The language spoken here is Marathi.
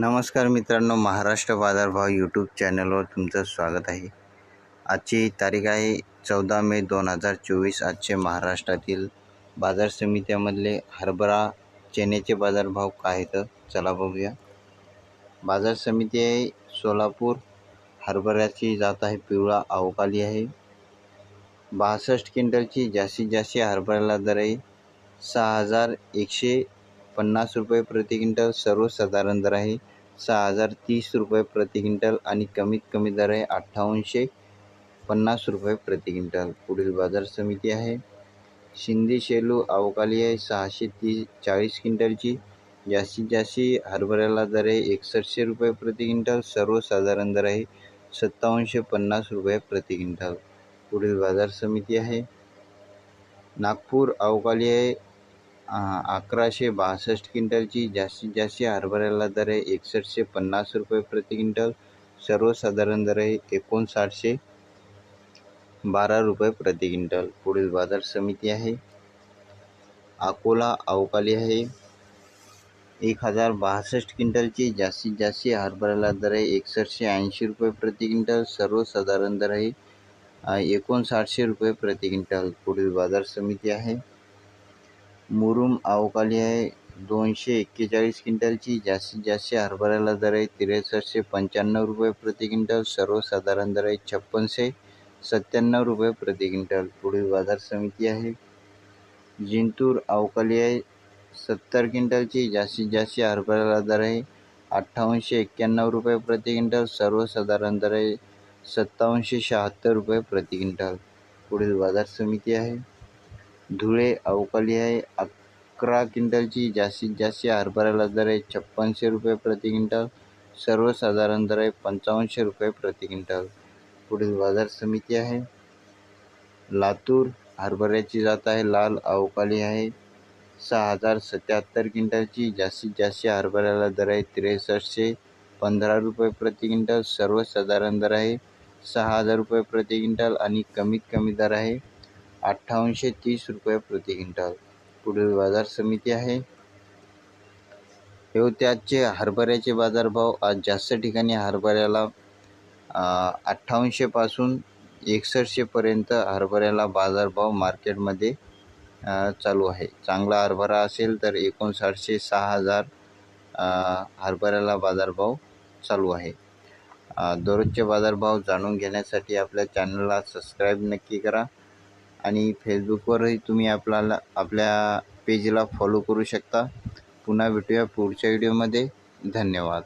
नमस्कार मित्रांनो महाराष्ट्र बाजारभाव यूट्यूब चॅनलवर तुमचं स्वागत आहे. आजची तारीख आहे चौदा मे दोन हजार चोवीस. आजचे महाराष्ट्रातील बाजार समित्यामधले हरभरा चण्याचे बाजारभाव काय आहेत चला बघूया. बाजार समिती आहे सोलापूर हरभऱ्याची जात आहे पिवळा अवकाली आहे. बासष्ट क्विंटलची जास्तीत जास्त हरभऱ्याला दर आहे सहा हजार एकशे पन्नास रुपये प्रति क्विंटल सर्वसाधारण दर आहे. सहा हजार तीस रुपये प्रति क्विंटल आणि कमीत कमी दर आहे अठ्ठावनशे पन्नास रुपये प्रति क्विंटल. पुढील बाजार समिती आहे. शिंदे शेलू अवकाली आहे सहाशे तीस चाळीस क्विंटलची. जास्तीत जास्त हरभऱ्याला दर आहे एकसष्टशे रुपये प्रति क्विंटल सर्वसाधारण दर आहे सत्तावनशे पन्नास रुपये प्रति क्विंटल. पुढील बाजार समिती आहे. नागपूर अवकाली आहे अकराशे बासष्ट क्विंटलची जास्तीत जास्त हरभऱ्याला दर आहे एकसष्टशे पन्नास रुपये प्रति क्विंटल. सर्वसाधारण दर आहे एकोणसाठशे बारा रुपये प्रति क्विंटल. पुढील बाजार समिती आहे. अकोला अवकाली आहे. एक हजार बासष्ट क्विंटलची जास्तीत जास्त हरभऱ्याला दर आहे एकसष्टशे ऐंशी रुपये प्रति क्विंटल. सर्वसाधारण दर आहे एकोणसाठशे रुपये प्रति क्विंटल. पुढील बाजार समिती आहे. मुरुम अवकाली आहे. दोनशे एक्केचाळीस क्विंटलची जास्तीत जास्त हरभऱ्याला दर आहे. त्रेसष्टशे पंच्याण्णव रुपये प्रति क्विंटल. सर्वसाधारण दर आहे छप्पनशे सत्त्याण्णव रुपये प्रति क्विंटल. पुढील बाजार समिती आहे. जिंतूर अवकाली आहे. सत्तर क्विंटलची जास्तीत जास्त हरभऱ्याला दर आहे. अठ्ठावनशे एक्क्याण्णव रुपये प्रति क्विंटल. सर्वसाधारण दर आहे सत्तावनशे शहात्तर रुपये प्रति क्विंटल. पुढील बाजार समिती आहे. धुळे अवकाली आहे. अकरा क्विंटलची जास्तीत जास्त हरभऱ्याला दर आहे. छप्पनशे रुपये प्रति क्विंटल. सर्वसाधारण दर आहे पंचावन्नशे रुपये प्रति क्विंटल. पुढील बाजार समिती आहे. लातूर हरभऱ्याची जात आहे. लाल अवकाली आहे. सहा हजार सत्याहत्तर क्विंटलची जास्तीत जास्त हरभऱ्याला दर आहे. त्रेसष्टशे पंधरा रुपये प्रति क्विंटल. सर्वसाधारण दर आहे. सहा हजार रुपये प्रति क्विंटल आणि कमीत कमी दर आहे. अठ्ठावनशे तीस रुपये प्रति क्विंटल. पुढील बाजार समिती आहे. हे होते आजचे हरभऱ्याचे बाजारभाव आज जास्त ठिकाणी हरभऱ्याला अठ्ठावनशेपासून एकसष्टशेपर्यंत हरभऱ्याला बाजारभाव मार्केटमध्ये चालू आहे. चांगला हरभरा असेल तर एकोणसाठशे सहा हजार हरभऱ्याला बाजारभाव चालू आहे. दररोजचे बाजारभाव जाणून घेण्यासाठी आपल्या चॅनलला सबस्क्राईब नक्की करा. आणि फेसबुकवरही तुम्ही आपल्याला आपल्या पेजला फॉलो करू शकता. पुन्हा भेटूया पुढच्या व्हिडिओमध्ये धन्यवाद.